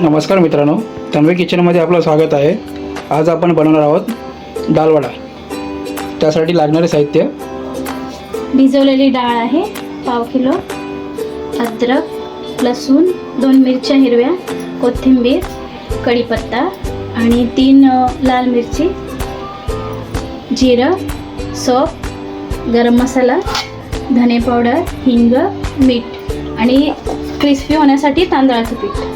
नमस्कार मित्रांनो तन्वी किचनमध्ये आपलं स्वागत आहे. आज आपण बनवणार आहोत दालवडा त्यासाठी लागणारे साहित्य. भिजवलेली डाळ आहे पाव किलो. अद्रक लसूण दोन मिरच्या हिरव्या कोथिंबीर कढीपत्ता आणि तीन लाल मिरची. जिरं सोप गरम मसाला धने पावडर हिंग मीठ आणि क्रिस्पी होण्यासाठी तांदळाचं पीठ.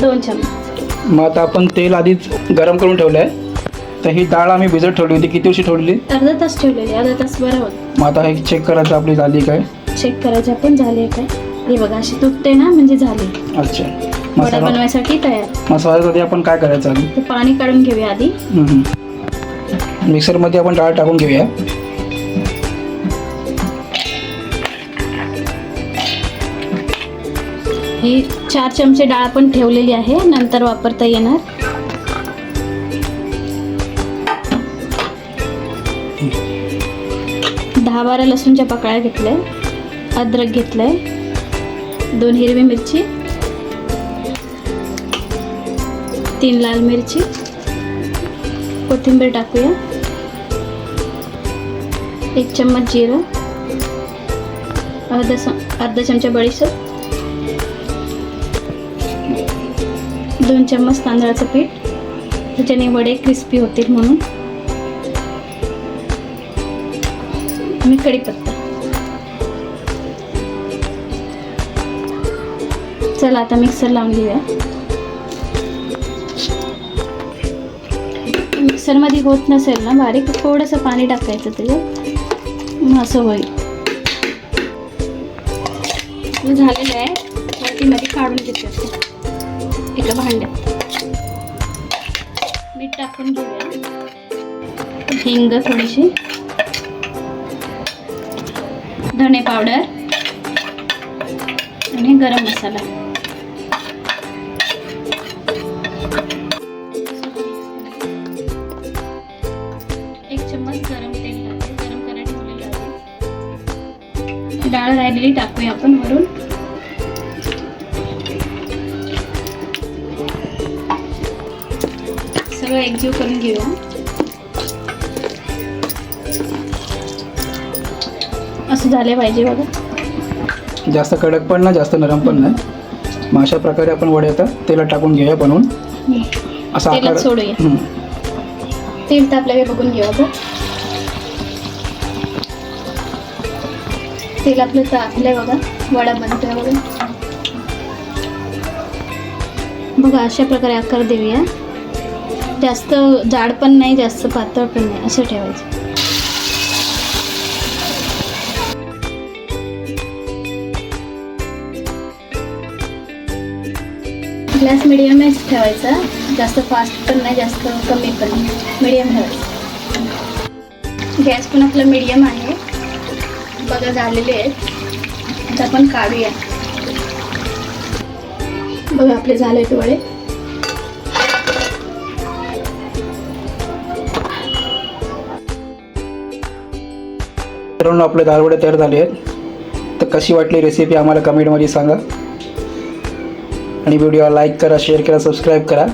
दोन चमचे मग आता आपण तेल आधीच गरम करून ठेवलं आहे तर ही डाळ आम्ही भिजत ठेवली होती. किती वर्षी ठेवली अर्धा तास ठेवलेले. अर्धा तास बरं होत. मग आता हे चेक करायचं आपली झाली काय? चेक करायचे आपण झाले काय? हे बघा अशी तुटते ना म्हणजे झाली. अच्छा. वडा मसाला बनवायसाठी तयार. मसाल्यासाठी आपण काय करायचं आधी? ते पाणी काढून घेऊया आधी. मिक्सरमध्ये आपण डाळ टाकून घेऊया. ही चार चमचे डाळ पण ठेवलेली आहे. नंतर वापरता येणार. दहा बारा लसूणच्या पकळ्या घेतल्या. अद्रक घेतलंय. दोन हिरवी मिरची. तीन लाल मिरची. कोथिंबीर टाकूया. एक चम्मच जिरं. अर्धा स अर्धा चमचा बडीशेप. दोन चम्मच तांदळाचं पीठ. त्याच्याने वडे क्रिस्पी होतील म्हणून. आणि कढीपत्ता. चला आता मिक्सर लावून घेऊया. मिक्सरमध्ये होत नसेल ना बारीक थोडंसं पाणी टाकायचं त्याच्यात. मग असं होईल. झालेलं आहे. काढून घेते. एका भांड्यात मीठ टाकून घेऊया. हिंग थोडीशी. धणे पावडर. आणि गरम मसाला. एक चम्मच गरम तेल गरम करायला ठेवलेलं आहे. डाळ राहिलेली टाकूया आपण वरून. सगळं एकजीव करून घेऊया असं झाले पाहिजे बघा. जास्त कडक पण नाही जास्त नरम पण नाही. मग अशा प्रकारे आपण वडे आता तेलात टाकून घेऊया बनवून. असा तेलात आकार सोडूया. तेल तापलं का बघून घेऊ आता. तेल आपलं तापलंय बघा. वडा बनतोय बघा. बघा अशा प्रकारे आकार देऊया. जास्त जाड पण नाही जास्त पातळ पण नाही असं ठेवायचं. गॅस मिडियमच ठेवायचा. जास्त फास्ट पण नाही जास्त कमी पण नाही. मिडियम ठेवायचं. गॅस पण आपला मिडियम आहे. बघा झालेले आहेत. आता आपण काढूया. बघा आपले झाले वडे मित्रांनो आपले दालवडे तयार झाले आहेत. तर कशी वाटली रेसिपी आम्हाला कमेंटमध्ये सांगा. आणि व्हिडिओला लाईक करा शेअर करा सबस्क्राईब करा.